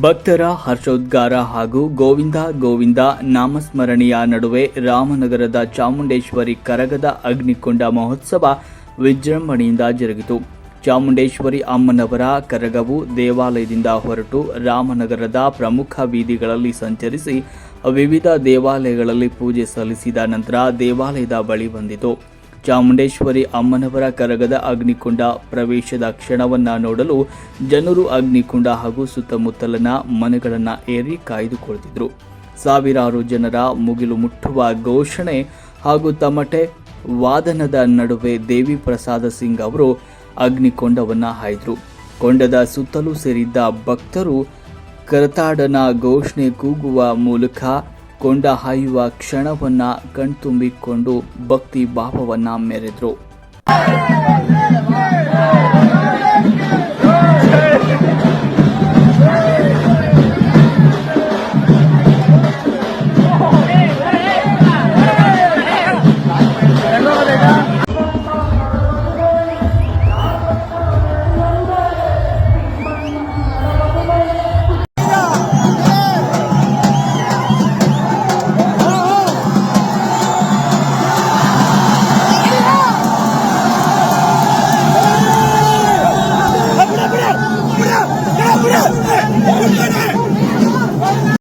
ಭಕ್ತರ ಹರ್ಷೋದ್ಗಾರ ಹಾಗೂ ಗೋವಿಂದ ಗೋವಿಂದ ನಾಮಸ್ಮರಣೆಯ ನಡುವೆ ರಾಮನಗರದ ಚಾಮುಂಡೇಶ್ವರಿ ಕರಗದ ಅಗ್ನಿಕೊಂಡ ಮಹೋತ್ಸವ ವಿಜೃಂಭಣೆಯಿಂದ ಜರುಗಿತು. ಚಾಮುಂಡೇಶ್ವರಿ ಅಮ್ಮನವರ ಕರಗವು ದೇವಾಲಯದಿಂದ ಹೊರಟು ರಾಮನಗರದ ಪ್ರಮುಖ ಬೀದಿಗಳಲ್ಲಿ ಸಂಚರಿಸಿ ವಿವಿಧ ದೇವಾಲಯಗಳಲ್ಲಿ ಪೂಜೆ ಸಲ್ಲಿಸಿದ ನಂತರ ದೇವಾಲಯದ ಬಳಿ ಬಂದಿತು. ಚಾಮುಂಡೇಶ್ವರಿ ಅಮ್ಮನವರ ಕರಗದ ಅಗ್ನಿಕುಂಡ ಪ್ರವೇಶದ ಕ್ಷಣವನ್ನ ನೋಡಲು ಜನರು ಅಗ್ನಿಕುಂಡ ಹಾಗೂ ಸುತ್ತಮುತ್ತಲಿನ ಮನೆಗಳನ್ನ ಏರಿ ಕಾಯ್ದುಕೊಳ್ತಿದ್ರು. ಸಾವಿರಾರು ಜನರ ಮುಗಿಲು ಮುಟ್ಟುವ ಘೋಷಣೆ ಹಾಗೂ ತಮಟೆ ವಾದನದ ನಡುವೆ ದೇವಿ ಪ್ರಸಾದ ಸಿಂಗ್ ಅವರು ಅಗ್ನಿಕೊಂಡವನ್ನ ಹಾಯ್ದರು. ಕೊಂಡದ ಸುತ್ತಲೂ ಸೇರಿದ್ದ ಭಕ್ತರು ಕರತಾಡನ ಘೋಷಣೆ ಕೂಗುವ ಮೂಲಕ ಕೊಂಡ ಹಾಯುವ ಕ್ಷಣವನ್ನ ಕಣ್ತುಂಬಿಕೊಂಡು ಭಕ್ತಿ ಭಾವವನ್ನ ಮೆರೆದ್ರು.